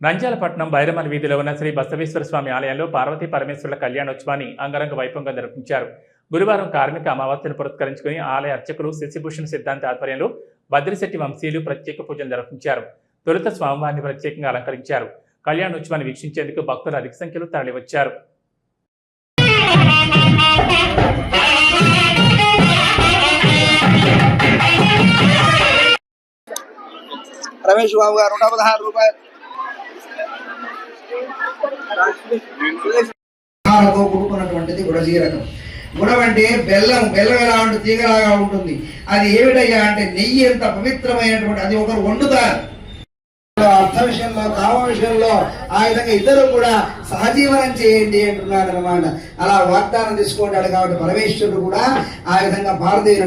నంద్యాలపట్నం బైరమల్ వీధిలో ఉన్న శ్రీ బసవేశ్వర స్వామి ఆలయంలో పార్వతీ పరమేశ్వరుల కళ్యాణోత్సవాన్ని అంగరంగ వైభవంగా నిర్వహించారు గురువారం కార్మిక అమావాస్యను పురస్కరించుకుని ఆలయ అర్చకులు శశిభూషణ్ సిద్ధాంత ఆధ్వర్యంలో బద్రిశెట్టి వంశీయులు ప్రత్యేక పూజలు నిర్వహించారు తొలుత స్వామివారిని ప్రత్యేకంగా అలంకరించారు. కళ్యాణోత్సవాన్ని వీక్షించేందుకు భక్తులు అధిక సంఖ్యలో తరలివచ్చారు. రమేష్ బాబు గారు నూట పదహారు రూపాయలు. కూడుకున్నటువంటిది గుడజీరకం గుడం అంటే బెల్లం బెల్లం ఎలా ఉంటుంది తీగలాగా ఉంటుంది? అది ఏమిటయ్యా అంటే నెయ్యి ఎంత పవిత్రమైనటువంటి అది ఒకరు వండుతారు. అర్థ విషయంలో కామ విషయంలో ఆ విధంగా ఇద్దరు కూడా సహజీవనం చేయండి అంటున్నాడు అనమాట అలా వాగ్దానం తీసుకుంటాడు కాబట్టి పరమేశ్వరుడు కూడా ఆ విధంగా భారతీయుని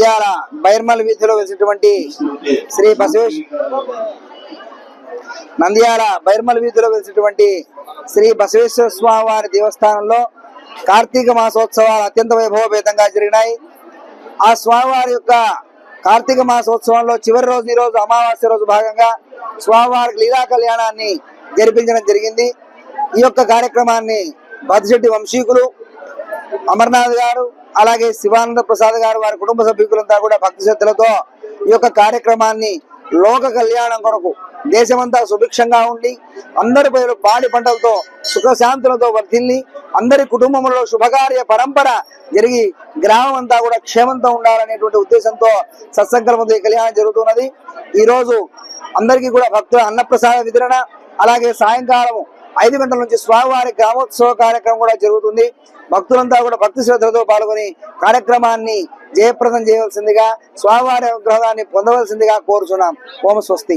నంద్యాల బైర్మల్ వీధిలో వేసినటువంటి శ్రీ బసవేశ్ నంద్యాల బైర్మల్ వీధిలో వెలిసినటువంటి శ్రీ బసవేశ్వర స్వామి వారి దేవస్థానంలో కార్తీక మాసోత్సవాలు అత్యంత వైభవపేతంగా జరిగినాయి. ఆ స్వామివారి యొక్క కార్తీక మాసోత్సవంలో చివరి రోజు ఈ రోజు అమావాస్య రోజు భాగంగా స్వామివారికి లీలా కళ్యాణాన్ని జరిపించడం జరిగింది. ఈ యొక్క కార్యక్రమాన్ని బతిశెట్టి వంశీకులు అమర్నాథ్ గారు అలాగే శివానంద ప్రసాద్ గారు వారి కుటుంబ సభ్యులంతా కూడా భక్తి శ్రద్ధలతో ఈ యొక్క కార్యక్రమాన్ని లోక కళ్యాణం కొరకు దేశమంతా సుభిక్షంగా ఉండి అందరి పేరు పాడి పంటలతో సుఖశాంతులతో వర్ధిల్లి అందరి కుటుంబంలో శుభకార్య పరంపర జరిగి గ్రామం అంతా కూడా క్షేమంతో ఉండాలనేటువంటి ఉద్దేశంతో సత్సంకల్పంతో ఈ కళ్యాణం జరుగుతున్నది. ఈ రోజు అందరికీ కూడా భక్తుల అన్నప్రసాద వితరణ అలాగే సాయంకాలము ఐదు గంటల నుంచి స్వామివారి గ్రామోత్సవ కార్యక్రమం కూడా జరుగుతుంది. భక్తులంతా కూడా భక్తి శ్రద్ధలతో పాల్గొని కార్యక్రమాన్ని జయప్రదం చేయవలసిందిగా స్వామివారి అనుగ్రహాన్ని పొందవలసిందిగా కోరుచున్నాం. ఓం స్వస్తి.